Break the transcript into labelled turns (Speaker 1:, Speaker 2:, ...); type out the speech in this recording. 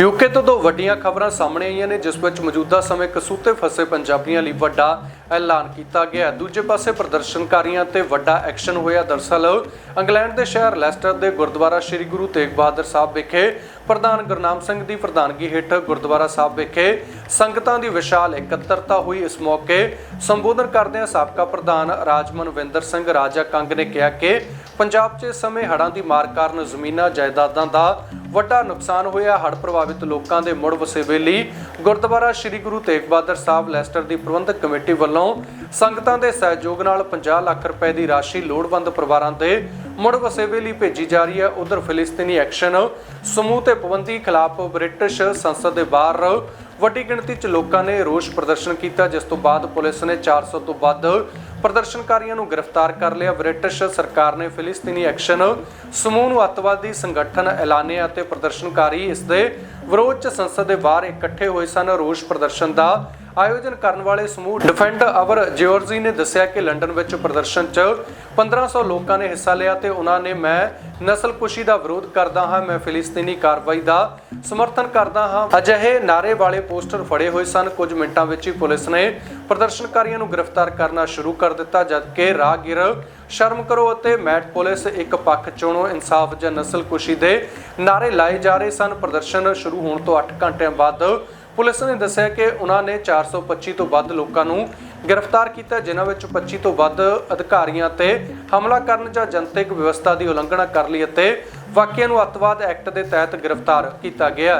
Speaker 1: UK ਤੋਂ ਦੋ ਵੱਡੀਆਂ ਖਬਰਾਂ ਸਾਹਮਣੇ ਆਈਆਂ ਨੇ, ਜਿਸ ਵਿੱਚ ਮੌਜੂਦਾ ਸਮੇਂ ਕਸੂਤੇ ਫਸੇ ਪੰਜਾਬੀਆਂ ਲਈ ਵੱਡਾ ਐਲਾਨ ਕੀਤਾ ਗਿਆ। ਦੂਜੇ ਪਾਸੇ ਪ੍ਰਦਰਸ਼ਨਕਾਰੀਆਂ ਤੇ ਵੱਡਾ ਐਕਸ਼ਨ ਹੋਇਆ। ਦਰਸਲ, ਇੰਗਲੈਂਡ ਦੇ ਸ਼ਹਿਰ ਲੈਸਟਰ ਦੇ ਗੁਰਦੁਆਰਾ ਸ੍ਰੀ ਗੁਰੂ ਤੇਗ ਬਹਾਦਰ ਸਾਹਿਬ ਵਿਖੇ ਪ੍ਰਧਾਨ ਗੁਰਨਾਮ ਸਿੰਘ ਦੀ ਪ੍ਰਧਾਨਗੀ ਹੇਠ ਗੁਰਦੁਆਰਾ ਸਾਹਿਬ ਵਿਖੇ ਸੰਗਤਾਂ ਦੀ ਵਿਸ਼ਾਲ ਇਕੱਤਰਤਾ ਹੋਈ ਇਸ ਮੌਕੇ ਸੰਬੋਧਨ ਕਰਦਿਆਂ ਸਾਬਕਾ ਪ੍ਰਧਾਨ ਰਾਜਮਨਵਿੰਦਰ ਸਿੰਘ ਰਾਜਾ ਕੰਗ ਨੇ ਕਿਹਾ ਕਿ ਪੰਜਾਬ 'ਚ ਸਮੇਂ ਹੜ੍ਹਾਂ ਦੀ ਮਾਰ ਕਾਰਨ ਜ਼ਮੀਨਾਂ ਜਾਇਦਾਦਾਂ ਦਾ ਵੱਡਾ ਨੁਕਸਾਨ ਹੋਇਆ। ਹੜ੍ਹ ਪ੍ਰਭਾਵਿਤ ਲੋਕਾਂ ਦੇ ਮੁੜ ਵਸੇਵੇ ਲਈ ਗੁਰਦੁਆਰਾ ਸ੍ਰੀ ਗੁਰੂ ਤੇਗ ਬਹਾਦਰ ਸਾਹਿਬ ਲੈਸਟਰ ਦੀ ਪ੍ਰਬੰਧਕ ਕਮੇਟੀ ਵੱਲੋਂ ਸੰਗਤਾਂ ਦੇ ਸਹਿਯੋਗ ਨਾਲ 50 ਲੱਖ ਰੁਪਏ ਦੀ ਰਾਸ਼ੀ ਲੋੜਵੰਦ ਪਰਿਵਾਰਾਂ ਦੇ ਮੁੜ ਵਸੇਵੇ ਲਈ ਭੇਜੀ ਜਾ ਰਹੀ ਹੈ। ਉਧਰ ਫਿਲਿਸਤੀਨੀ ਐਕਸ਼ਨ ਸਮੂਹ ਤੇ ਪਾਬੰਦੀ ਖਿਲਾਫ ਬ੍ਰਿਟਿਸ਼ ਸੰਸਦ ਦੇ ਬਾਹਰ ਵੱਡੀ ਗਿਣਤੀ 'ਚ ਲੋਕਾਂ ਨੇ ਰੋਸ ਪ੍ਰਦਰਸ਼ਨ ਕੀਤਾ, ਜਿਸ ਤੋਂ ਬਾਅਦ ਪੁਲਿਸ ਨੇ 400 ਤੋਂ ਵੱਧ ਪ੍ਰਦਰਸ਼ਨਕਾਰੀਆਂ ਨੂੰ ਗ੍ਰਿਫਤਾਰ ਕਰ ਲਿਆ। ਬ੍ਰਿਟਿਸ਼ ਸਰਕਾਰ ਨੇ ਫਿਲਿਸਤੀਨੀ ਐਕਸ਼ਨ ਸਮੂਹ ਨੂੰ ਅੱਤਵਾਦੀ ਸੰਗਠਨ ਐਲਾਨਿਆ ਅਤੇ ਪ੍ਰਦਰਸ਼ਨਕਾਰੀ ਇਸ ਦੇ ਵਿਰੋਧ 'ਚ ਸੰਸਦ ਦੇ ਬਾਹਰ ਇਕੱਠੇ ਹੋਏ ਸਨ। ਰੋਸ ਪ੍ਰਦਰਸ਼ਨ ਦਾ ਆਯੋਜਨ ਕਰਨ ਵਾਲੇ ਸਮੂਹ ਡਿਫੈਂਡ ਆਵਰ ਜਿਓਰਜੀ ਨੇ ਦੱਸਿਆ ਕਿ ਲੰਡਨ ਵਿੱਚ ਪ੍ਰਦਰਸ਼ਨ 'ਚ 1500 ਲੋਕਾਂ ਨੇ ਹਿੱਸਾ ਲਿਆ ਤੇ ਉਹਨਾਂ ਨੇ, ਮੈਂ ਨਸਲਕੁਸ਼ੀ ਦਾ ਵਿਰੋਧ ਕਰਦਾ ਹਾਂ, ਮੈਂ ਫਿਲਿਸਤੀਨੀ ਕਾਰਵਾਈ ਦਾ ਸਮਰਥਨ ਕਰਦਾ ਹਾਂ। ਅਜਿਹੇ ਨਾਰੇ ਵਾਲੇ ਪੋਸਟਰ ਫੜੇ ਹੋਏ ਸਨ। ਕੁਝ ਮਿੰਟਾਂ ਵਿੱਚ ਹੀ ਪੁਲਿਸ ਨੇ ਪ੍ਰਦਰਸ਼ਨਕਾਰੀਆਂ ਨੂੰ ਗ੍ਰਿਫਤਾਰ ਕਰਨਾ ਸ਼ੁਰੂ ਕਰ ਦਿੱਤਾ, ਜਦਕਿ ਰਾਹਗੀਰ ਸ਼ਰਮ ਕਰੋ ਅਤੇ ਮੈਟ ਪੁਲਿਸ ਇੱਕ ਪੱਖ ਚੁਣੋ ਇਨਸਾਫ ਜਾਂ ਨਸਲਕੁਸ਼ੀ ਦੇ ਨਾਰੇ ਲਾਏ ਜਾ ਰਹੇ ਸਨ। ਪ੍ਰਦਰਸ਼ਨ ਸ਼ੁਰੂ ਹੋਣ ਤੋਂ 8 ਘੰਟਿਆਂ ਬਾਅਦ ਪੁਲਿਸ ਨੇ ਦੱਸਿਆ ਕਿ ਉਹਨਾਂ ਨੇ 425 ਤੋਂ ਵੱਧ ਲੋਕਾਂ ਨੂੰ ਗ੍ਰਿਫਤਾਰ ਕੀਤਾ, ਜਿਨ੍ਹਾਂ ਵਿੱਚ 25 ਤੋਂ ਵੱਧ ਅਧਿਕਾਰੀਆਂ ਤੇ ਹਮਲਾ ਕਰਨ ਜਾਂ ਜਨਤਕ ਵਿਵਸਥਾ ਦੀ ਉਲੰਘਣਾ ਕਰ ਲਈ ਅਤੇ ਵਾਕਿਆ ਨੂੰ ਅੱਤਵਾਦ ਐਕਟ ਦੇ ਤਹਿਤ ਗ੍ਰਿਫਤਾਰ ਕੀਤਾ ਗਿਆ।